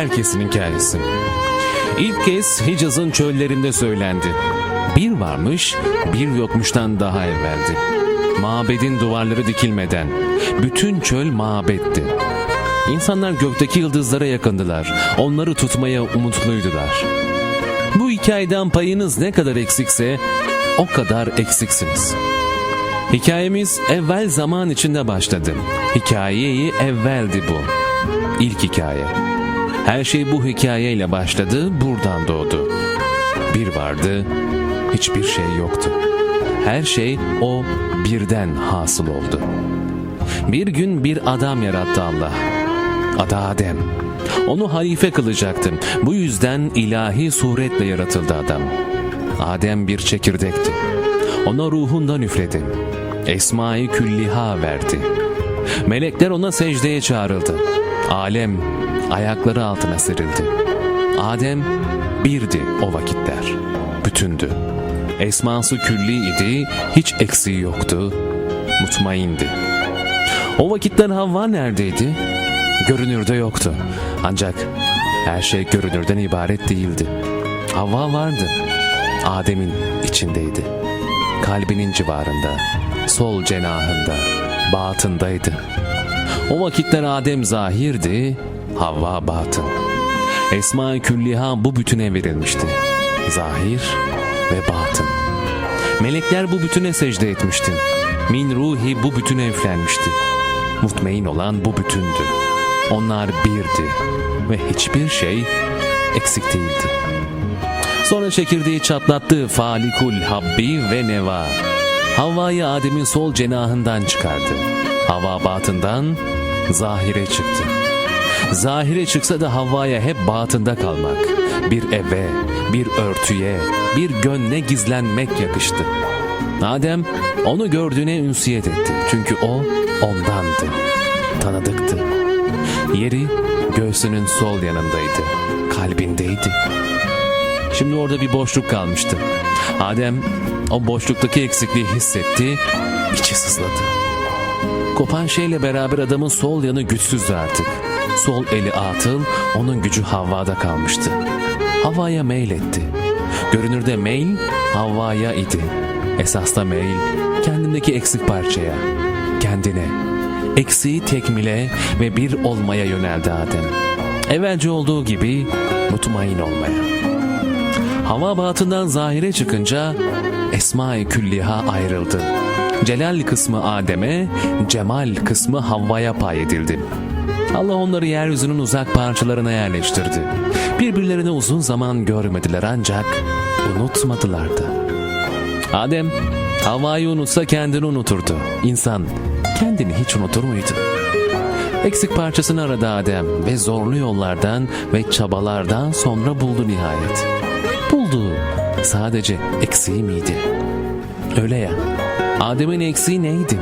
herkesin hikayesi. İlk kez Hicaz'ın çöllerinde söylendi. Bir varmış, bir yokmuştan daha evveldi. Mabedin duvarları dikilmeden, bütün çöl mabetti. İnsanlar gökteki yıldızlara yakındılar, onları tutmaya umutluydular. Bu hikayeden payınız ne kadar eksikse, o kadar eksiksiniz. Hikayemiz evvel zaman içinde başladı. Hikayeyi evveldi bu. İlk hikaye. Her şey bu hikayeyle başladı, buradan doğdu. Bir vardı, hiçbir şey yoktu. Her şey o birden hasıl oldu. Bir gün bir adam yarattı Allah. Adı Adem. Onu halife kılacaktım. Bu yüzden ilahi suretle yaratıldı adam. Adem bir çekirdekti. Ona ruhundan üfledi. Esma-i külliha verdi. Melekler ona secdeye çağrıldı. Alem ayakları altına serildi. Adem birdi o vakitler. Bütündü. Esması külli idi, hiç eksiği yoktu. Mutmaindi. O vakitler Havva neredeydi? Görünürde yoktu. Ancak her şey görünürden ibaret değildi. Havva vardı. Adem'in içindeydi. Kalbinin civarında, sol cenahında, batındaydı. O vakitler Adem zahirdi, Havva batın. Esma-i Külliha bu bütüne verilmişti. Zahir ve batın. Melekler bu bütüne secde etmişti. Min ruhi bu bütüne üflenmişti. Mutmain olan bu bütündü. Onlar birdi ve hiçbir şey eksik değildi. Sonra çekirdeği çatlattı falikul habbi ve neva. Havva'yı Adem'in sol cenahından çıkardı. Hava batından zahire çıktı. Zahire çıksa da Havva'ya hep batında kalmak, bir eve, bir örtüye, bir gönle gizlenmek yakıştı. Adem onu gördüğüne ünsiyet etti. Çünkü o ondandı, tanıdıktı. Yeri göğsünün sol yanındaydı, kalbindeydi. Şimdi orada bir boşluk kalmıştı. Adem o boşluktaki eksikliği hissetti, içi sızladı. Kopan şeyle beraber adamın sol yanı güçsüzdü artık. Sol eli atıl, onun gücü Havva'da kalmıştı. Havva'ya meyletti. Görünürde meyl Havva'ya idi. Esasda meyl kendindeki eksik parçaya, kendine. Eksiği tekmile ve bir olmaya yöneldi Adem. Evvelce olduğu gibi mutmain olmaya. Hava batından zahire çıkınca Esma-i Külliha ayrıldı. Celal kısmı Adem'e, Cemal kısmı Havva'ya pay edildi. Allah onları yeryüzünün uzak parçalarına yerleştirdi. Birbirlerini uzun zaman görmediler ancak unutmadılar da. Adem, Havva'yı unutsa kendini unuturdu. İnsan kendini hiç unutur muydu? Eksik parçasını aradı Adem ve zorlu yollardan ve çabalardan sonra buldu nihayet. Bulduğu sadece eksiği miydi? Öyle ya. Adem'in eksiği neydi?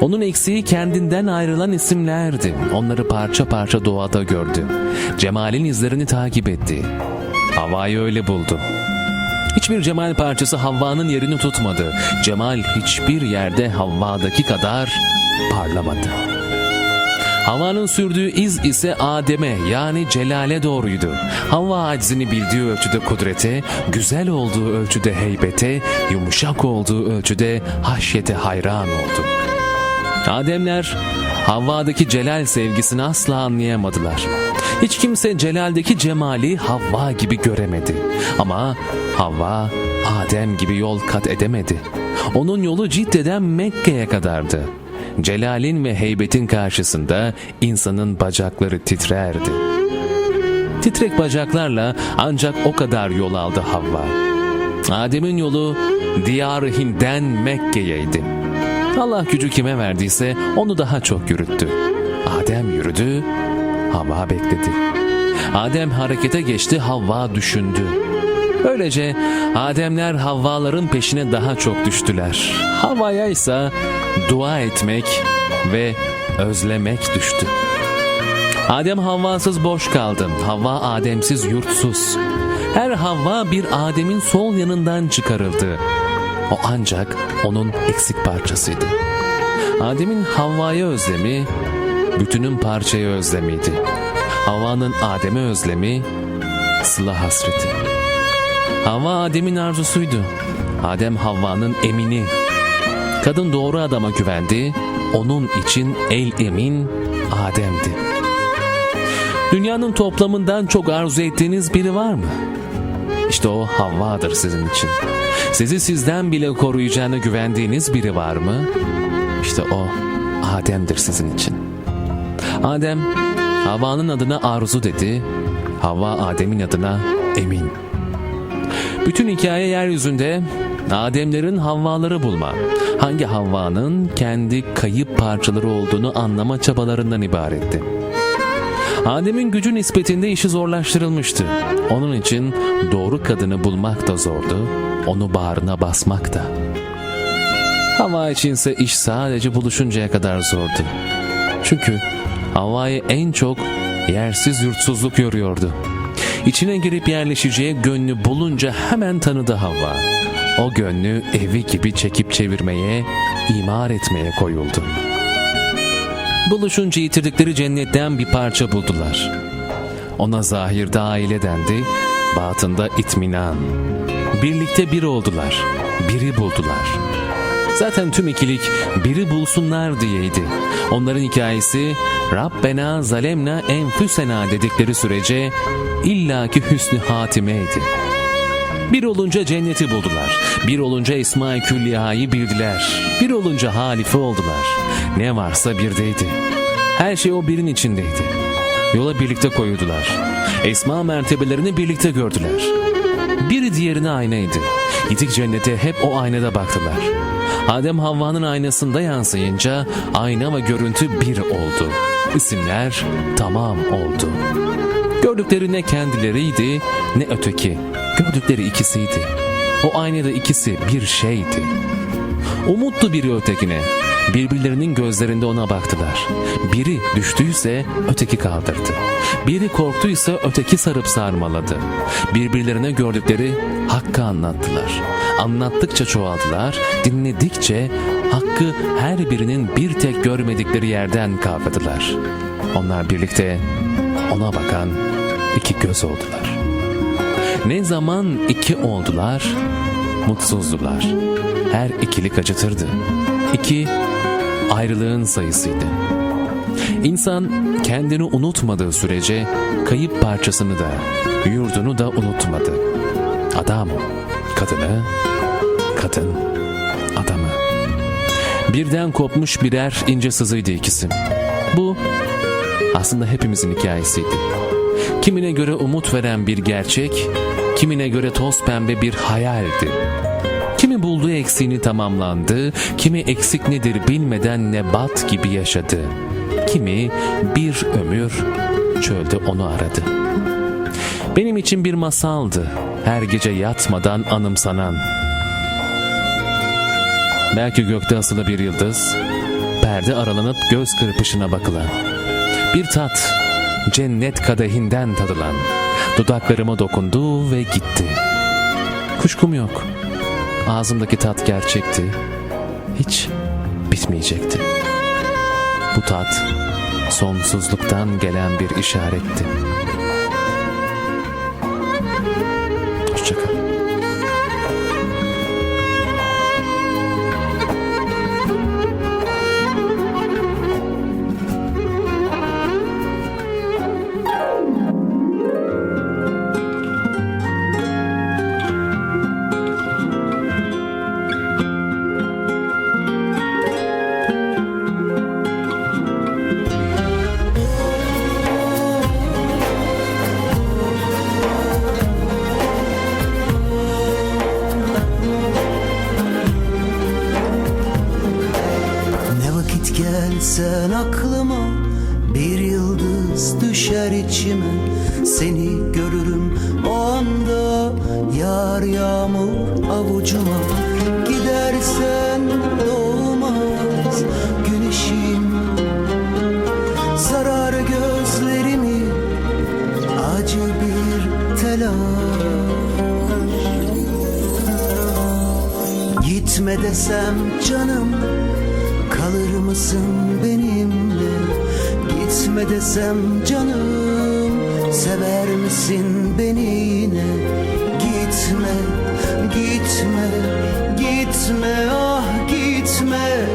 Onun eksiği kendinden ayrılan isimlerdi. Onları parça parça doğada gördü. Cemal'in izlerini takip etti. Havva'yı öyle buldu. Hiçbir Cemal parçası Havva'nın yerini tutmadı. Cemal hiçbir yerde Havva'daki kadar parlamadı. Havva'nın sürdüğü iz ise Adem'e yani Celal'e doğruydu. Havva aczini bildiği ölçüde kudrete, güzel olduğu ölçüde heybete, yumuşak olduğu ölçüde haşyete hayran oldu. Ademler Havva'daki Celal sevgisini asla anlayamadılar. Hiç kimse Celal'deki cemali Havva gibi göremedi. Ama Havva Adem gibi yol kat edemedi. Onun yolu ciddeden Mekke'ye kadardı. Celal'in ve heybetin karşısında insanın bacakları titrerdi. Titrek bacaklarla ancak o kadar yol aldı Havva. Adem'in yolu Hind'den Mekke'yeydi. Allah gücü kime verdiyse onu daha çok yürüttü. Adem yürüdü, Havva bekledi. Adem harekete geçti, Havva düşündü. Böylece Ademler Havvaların peşine daha çok düştüler. Havva'ya ise dua etmek ve özlemek düştü. Adem Havvasız boş kaldı. Havva Ademsiz yurtsuz. Her Havva bir Adem'in sol yanından çıkarıldı. O ancak onun eksik parçasıydı. Adem'in Havva'ya özlemi, bütünün parçaya özlemiydi. Havva'nın Adem'e özlemi, Sıla hasreti. Havva Adem'in arzusuydu. Adem Havva'nın emini. Kadın doğru adama güvendi. Onun için el emin Adem'di. Dünyanın toplamından çok arzu ettiğiniz biri var mı? İşte o Havva'dır sizin için. Sizi sizden bile koruyacağına güvendiğiniz biri var mı? İşte o Adem'dir sizin için. Adem Havva'nın adına arzu dedi. Havva Adem'in adına emin. Bütün hikaye yeryüzünde Ademlerin Havvaları bulma, hangi Havva'nın kendi kayıp parçaları olduğunu anlama çabalarından ibaretti. Adem'in gücü nispetinde işi zorlaştırılmıştı. Onun için doğru kadını bulmak da zordu, onu bağrına basmak da. Havva içinse iş sadece buluşuncaya kadar zordu. Çünkü Havva'yı en çok yersiz yurtsuzluk yoruyordu. İçine girip yerleşeceği gönlü bulunca hemen tanıdı Havva. O gönlü evi gibi çekip çevirmeye, imar etmeye koyuldu. Buluşunca yitirdikleri cennetten bir parça buldular. Ona zahirde aile dendi, batında itminan. Birlikte bir oldular, biri buldular. Zaten tüm ikilik biri bulsunlar diyeydi. Onların hikayesi Rabbena zalemna enfüsena dedikleri sürece illaki hüsnü hatimeydi. Bir olunca cenneti buldular. Bir olunca Esma-i Külliya'yı bildiler. Bir olunca halife oldular. Ne varsa birdeydi. Her şey o birin içindeydi. Yola birlikte koyuldular. Esma mertebelerini birlikte gördüler. Biri diğerine aynaydı. Gittik cennete hep o aynada baktılar. Adem Havva'nın aynasında yansıyınca ayna ve görüntü bir oldu. İsimler tamam oldu. Gördükleri ne kendileriydi ne öteki. Gördükleri ikisiydi. O aynada ikisi bir şeydi. Umutlu biri ötekine. Birbirlerinin gözlerinde ona baktılar. Biri düştüyse öteki kaldırdı. Biri korktuysa öteki sarıp sarmaladı. Birbirlerine gördükleri hakkı anlattılar. Anlattıkça çoğaldılar, dinledikçe hakkı her birinin bir tek görmedikleri yerden kavradılar. Onlar birlikte ona bakan iki göz oldular. Ne zaman iki oldular, mutsuzdular. Her ikilik acıtırdı. İki, ayrılığın sayısıydı. İnsan kendini unutmadığı sürece kayıp parçasını da, yurdunu da unutmadı. Adam, kadını, kadın, adamı. Birden kopmuş birer ince sızıydı ikisi. Bu aslında hepimizin hikayesiydi. Kimine göre umut veren bir gerçek, kimine göre toz pembe bir hayaldi. Kimi bulduğu eksiğini tamamlandı, kimi eksik nedir bilmeden nebat gibi yaşadı. Kimi bir ömür çölde onu aradı. Benim için bir masaldı, her gece yatmadan anımsanan. Belki gökte asılı bir yıldız, perde aralanıp göz kırpışına bakılan. Bir tat, cennet kadehinden tadılan, dudaklarıma dokundu ve gitti. Kuşkum yok, ağzımdaki tat gerçekti, hiç bitmeyecekti. Bu tat, sonsuzluktan gelen bir işaretti. Ne vakit gelsen aklıma bir yıldız düşer içime. Seni görürüm o anda yar yağmur avucuma. Gidersen doğmaz güneşim. Sarar gözlerimi acı bir telaş. Gitme desem canım Kalır mısın benimle? Gitme desem canım Sever misin beni yine Gitme, gitme, gitme Ah gitme,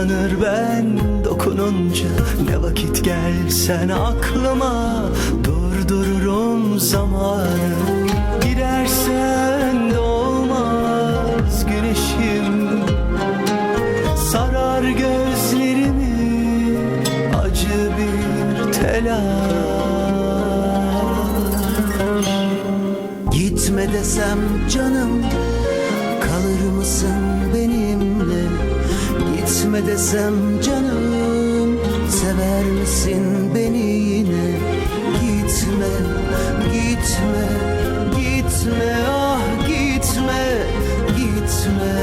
ıslanır ben dokununca. Ne vakit gelsen aklıma durdururum zamanı. Gidersen de olmaz güneşim. Sarar gözlerimi acı bir telaş. Gitme desem canım Kalır mısın benimle Gitme desem canım Sever misin beni yine? Gitme, gitme, gitme Ah gitme, gitme,